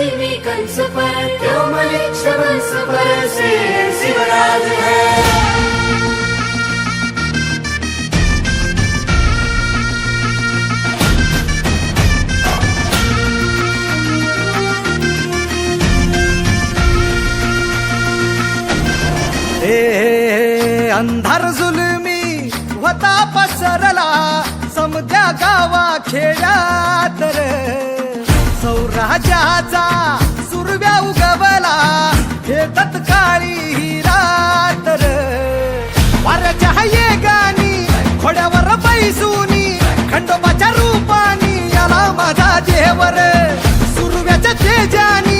संजीवी कंस पर मलिक्ष वंश पर से शिवराज है? ए अंधार जुलमी होता पसरला समध्या गावा खेड्यात रे. सौराजाचा सुरव्या उगवला. हे तत्काळी ही रात वाऱ्याच्या ये गाणी खोड्यावर बैसूनी खंडोबाच्या रूपानी याला माझा देवर. सुरव्याच्या तेजानी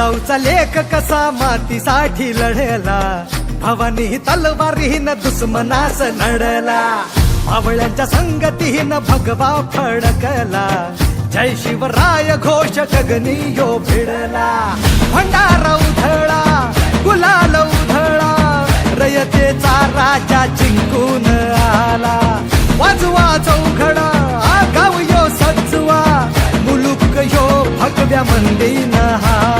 जिजाऊचा लेख कसा मातीसाठी लढला? भवानी तलवारीन दुश्मनास लढला मावळ्यांच्या संगतीन भगवा फडकला. जय शिवराय घोष गगनी यो भिडला. भंडारा उधळा गुलाल उधळा. रयतेचा राजा जिंकून आला. वाजवा चौघडा आगाव यो सजवा. मुलुक यो भगव्या मंदीन नहा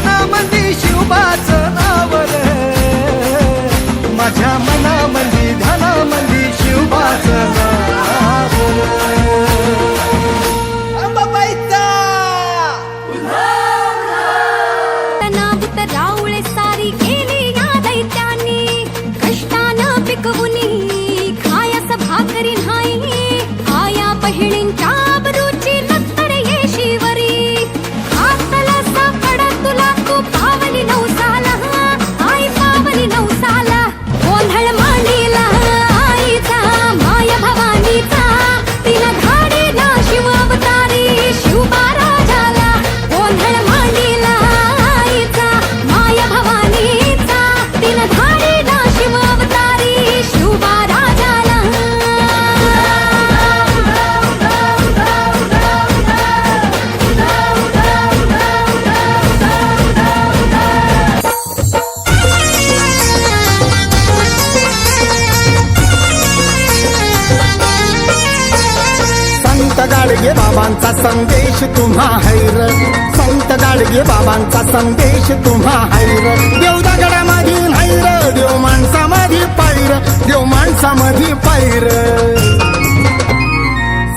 संदेश तुम्हा हैर. संत गाडगे बाबांचा संदेश तुम्हा हैर. देव दगडामध्ये हैर देव माणसामध्ये पायर देव माणसामध्ये पायर.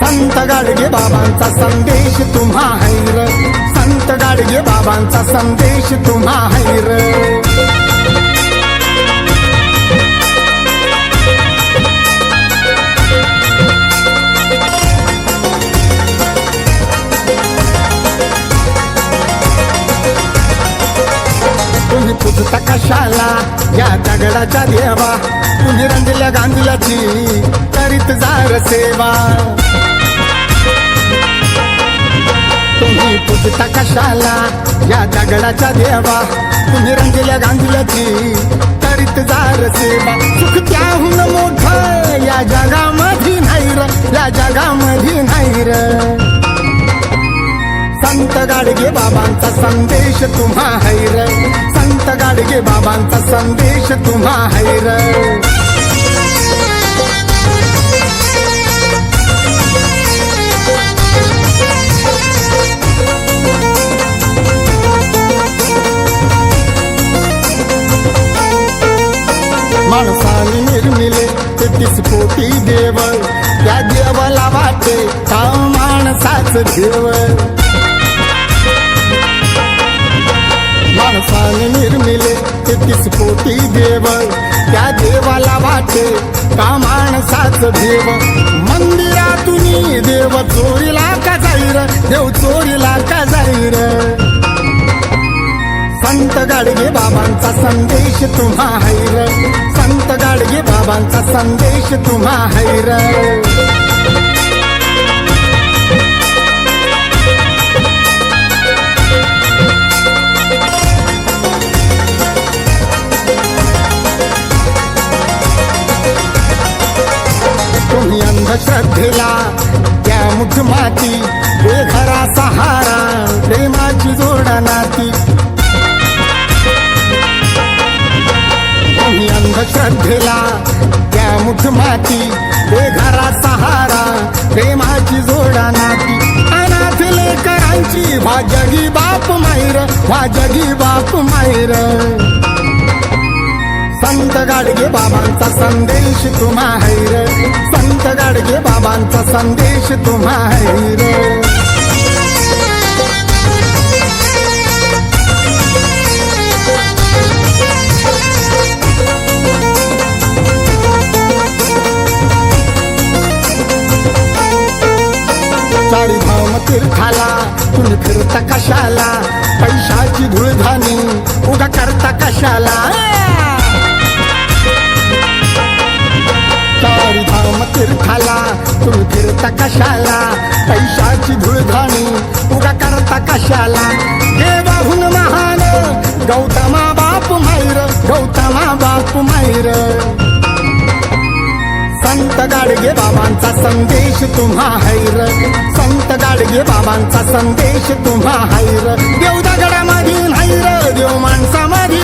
संत गाडगे बाबांचा संदेश तुम्हा हैर. संत गाडगे बाबांचा संदेश तुम्हा हैर तुम्ही कशाला? या दगडाच्या देवा. तुम्ही रंगल्या गांधल्याची करीत जार सेवा. तुम्ही पूजता कशाला? या दगडाच्या देवा. तुम्ही रंगल्या गांधल्याची करीत जार सेवा. सुख त्याहून मोठं या जगामध्ये नाही र या जगामध्ये नाही र. संत गाडगे बाबांचा संदेश तुम्हा हैर संत बाबांचा संदेश तुम्हा हैर माणसाने निर्मिले तेहतीस कोटी देव त्या देवाला वाटे का माणसाच देव माणसाने निर्मिले पोटी देव. त्या देवाला वाटे का माणसाच देव? मंदिरातून देव चोरीला का जाईर देव चोरीला का जाईर संत गाडगे बाबांचा संदेश तुम्हा हैर. संत गाडगे बाबांचा संदेश तुम्हा हैर. अंधश्रद्धेला त्या मुठ माती बेघरा सहारा प्रेमाची जोडा नाती. अंधश्रद्धेला त्या मुठ माती बेघरा सहारा प्रेमाची जोडा नाती. अनाथ लेकरांची व्हा बाप मायर व्हा बाप मायर संत गाडगे बाबांचा संदेश तुम्हा हैर संत गाडगे बाबांचा संदेश तुम्हा हैर चारी धाम तीर्थाला तुम्ही फिरता कशाला? पैशाची धुळधानी उगा करता कशाला? तीर्थाला. तुम्ही फिरता कशाला? पैशाची धुळधाणी उगा करता कशाला? देवाहून महान गौतमा बाप माहीर गौतमा बाप माहीर संत गाडगे बाबांचा संदेश तुम्हा हैर. संत गाडगे बाबांचा संदेश तुम्हा हैर. देवदागडामधील हैर देव माणसामधील